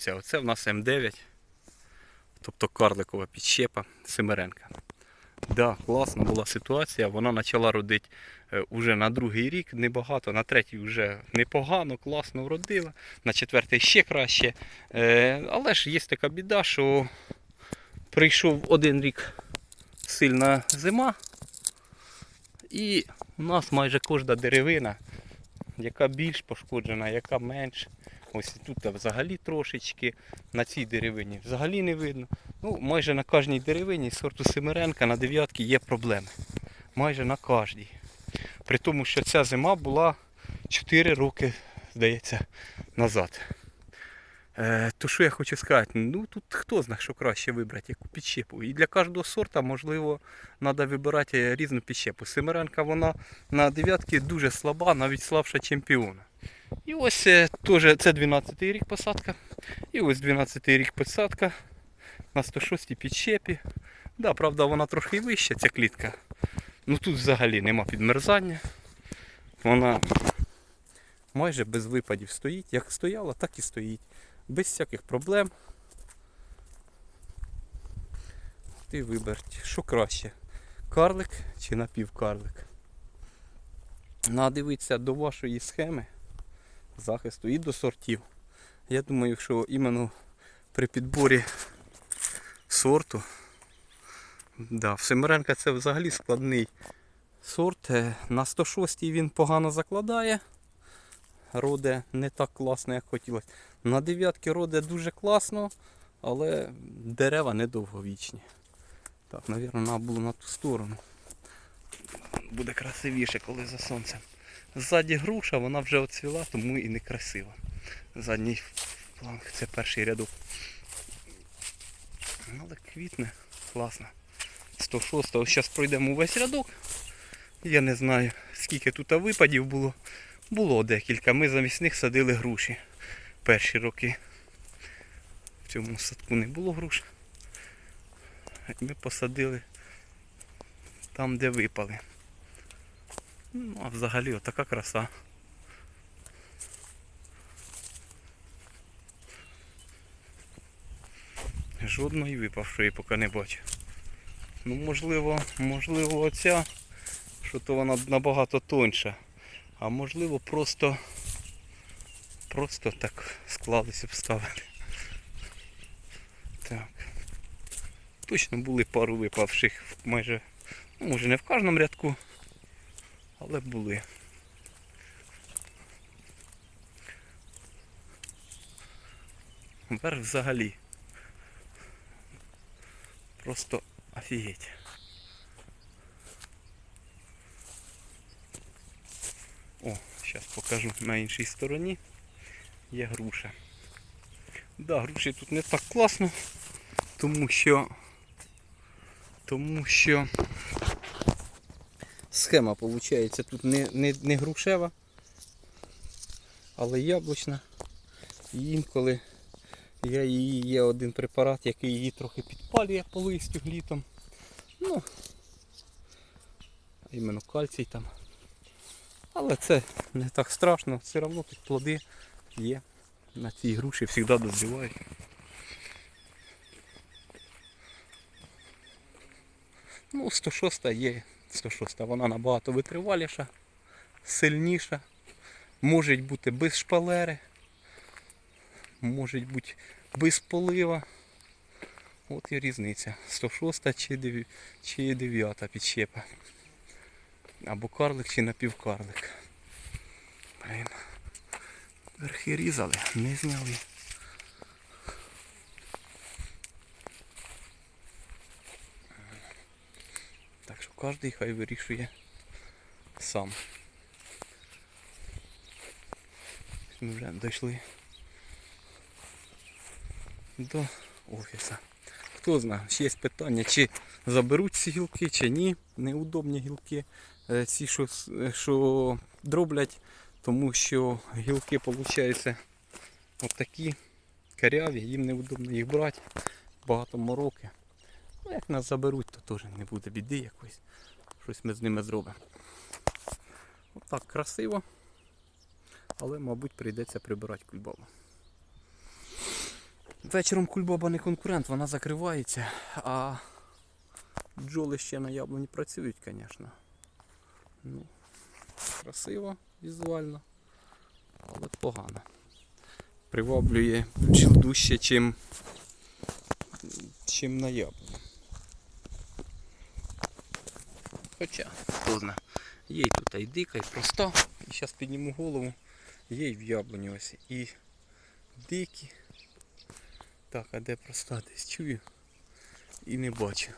Дивіться, оце в нас М9, тобто карликова підщепа Семеренка. Да, класна була ситуація. Вона почала родити е, уже на другий рік, небагато, на третій вже непогано, класно вродила, на четвертий ще краще. Е, Але ж є така біда, що прийшов один рік сильна зима, і у нас майже кожна деревина, яка більш пошкоджена, яка менш. Ось тут взагалі трошечки, на цій деревині взагалі не видно. Ну, майже на кожній деревині сорту Семеренка на дев'ятки є проблеми. Майже на кожній. При тому, що ця зима була 4 роки, здається, назад. Е, то що я хочу сказати? Ну тут хто знає, що краще вибрати, яку підщепу. І для кожного сорта, можливо, треба вибирати різну підщепу. Семеренка вона на дев'ятки дуже слаба, навіть слабша чемпіона. І ось е, теж це 12 й рік посадка. І ось 12 й рік посадка на 106 й підщепі. Да, правда, вона трохи вища, ця клітка. Ну тут взагалі нема підмерзання. Вона майже без випадів стоїть. Як стояла, так і стоїть. Без всяких проблем. Ти виберіть, що краще, карлик чи напівкарлик. Надивитися до вашої схеми захисту і до сортів. Я думаю, що іменно при підборі сорту, да, в Семеренка це взагалі складний сорт. Е, На 106 він погано закладає. Роде не так класно, як хотілося. На дев'ятки роде дуже класно, але дерева недовговічні. Так, мабуть, треба було на ту сторону. Буде красивіше, коли за сонцем. Ззаді груша, вона вже оцвіла, тому і не красива. Задній фланг, це перший рядок. Але квітне, класно. 106 ось зараз пройдемо весь рядок. Я не знаю, скільки тут випадів було. Було декілька. Ми замість них садили груші перші роки. В цьому садку не було груш. Ми посадили там, де випали. Ну, а взагалі отака краса. Жодної випавшої поки не бачу. Ну можливо, можливо оця, що то вона набагато тоньша. А можливо просто просто так склалися обставини. Так. Точно були пару випавших майже, ну, може не в кожному рядку, але були. Верх взагалі. Просто офігеть. О, зараз покажу на іншій стороні. Є груша. Да, груші тут не так класно, тому що тому що схема виходить тут не, не, не грушева, але яблучна. І інколи я її є один препарат, який її трохи підпалює по листю літом. Ну, іменно кальцій там. Але це не так страшно, все одно тут плоди є. На цій груші завжди дозрівають. Ну, 106 є 106, вона набагато витриваліша, сильніша, може бути без шпалери, може бути без полива. От і різниця. 106 чи 9, чи 9 підщепа. Або карлик чи напівкарлик. Блін. Верхи різали, не зняли. Кожен хай вирішує сам. Ми вже дійшли до офісу. Хто знає, ще є питання, чи заберуть ці гілки, чи ні. Неудобні гілки. Е, Ці, що, е, що дроблять, тому що гілки виходять отакі каряві, їм неудобно їх брати. Багато мороки. Ну, як нас заберуть, то теж не буде біди якоїсь. Щось ми з ними зробимо. Отак красиво. Але, мабуть, прийдеться прибирати кульбабу. вечором кульбаба не конкурент, вона закривається, а бджоли ще на яблуні працюють, звісно. Ну, красиво візуально, але погано. Приваблює бджіл дужче, чим, чим на яблуні. Хоча, хто знає, є і тут і дика, і проста. І зараз підніму голову. Є і в яблуні ось і дикі. Так, а де проста десь чую і не бачу.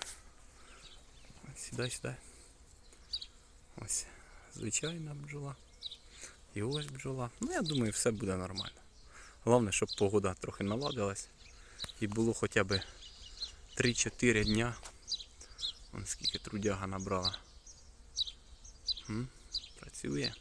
Сідай, сідай. Ось, звичайна бджола. І ось бджола. Ну я думаю, все буде нормально. Головне, щоб погода трохи наладилась і було хоча б 3-4 дня. Вон скільки трудяга набрала. М? Працює.